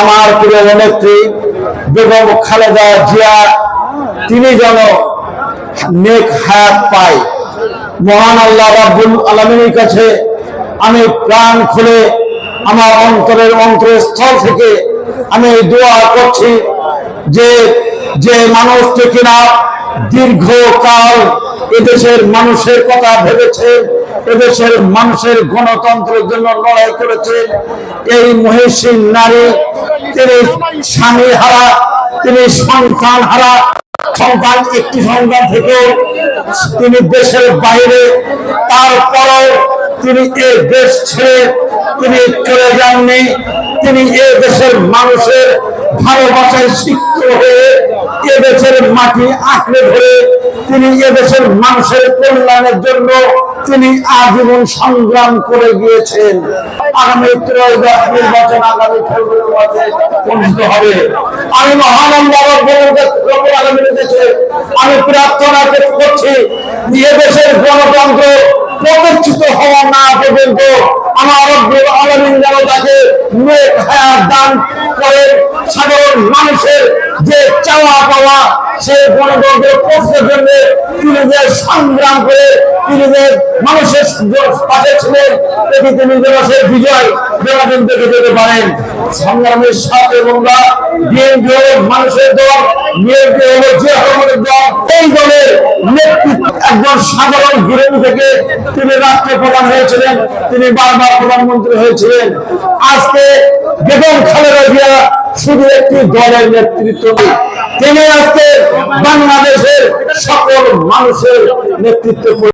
আমার প্রিয় নেত্রী, বেগম খালেদা জিয়া, তিনি যেন নেক হায়াত পায়। মহান আল্লাহ রাব্বুল আলমিনের কাছে আমি প্রাণ খুলে আমার অন্তরের অন্তরের স্থল থেকে আমি দোয়া করছি যে যে মানুষটি কিনা দীর্ঘকাল এদেশের মানুষের কথা ভেবেছে এদেশের মানুষের গণতন্ত্রের জন্য লড়াই করেছে। এই মহিষী নারী, তিনি স্বামী হারা, তিনি সন্তান হারা, সন্তান একটি সন্তান থেকে তিনি দেশের বাইরে, তারপরেও তিনি এ দেশ ছেড়ে তিনি চলে যাননি। তিনি এ দেশের মানুষের ভালোবাসায় সিক্ত হয়ে এ দেশের মাটি আঁকড়ে ধরে তিনি এ দেশের মানুষের কল্যাণের জন্য তিনি আজীবন সংগ্রাম করে গিয়েছেন। আগামী ত্রয়োদশ নির্বাচন আগামী ফেব্রুয়ারি মাসে অনুষ্ঠিত হবে। আমি মহানন্দ দেশে আমি প্রার্থনা করছি, এ দেশের গণতন্ত্র প্রতিষ্ঠিত হওয়া না সাধারণ মানুষের যে চাওয়া পাওয়া, সে গণতন্ত্রের প্রশ্নের জন্য তিনি যে সংগ্রাম করে, তিনি যে মানুষের পাশে ছিলেন, এটি তিনি যেন বিজয় যেন দেখে যেতে পারেন। সংগ্রামের সাথে আমরা বিএনপি হল মানুষের দল, বিএনপি হলো যে দল একজন সাধারণ হিরেন থেকে তিনি রাষ্ট্রের প্রধান হয়েছিলেন, তিনি বারবার প্রধানমন্ত্রী হয়েছিলেন। আজকে বেগম খালেদা জিয়া শুধু একটি দলের নেতৃত্ব তিনি আজকে বাংলাদেশের সকল মানুষের নেতৃত্ব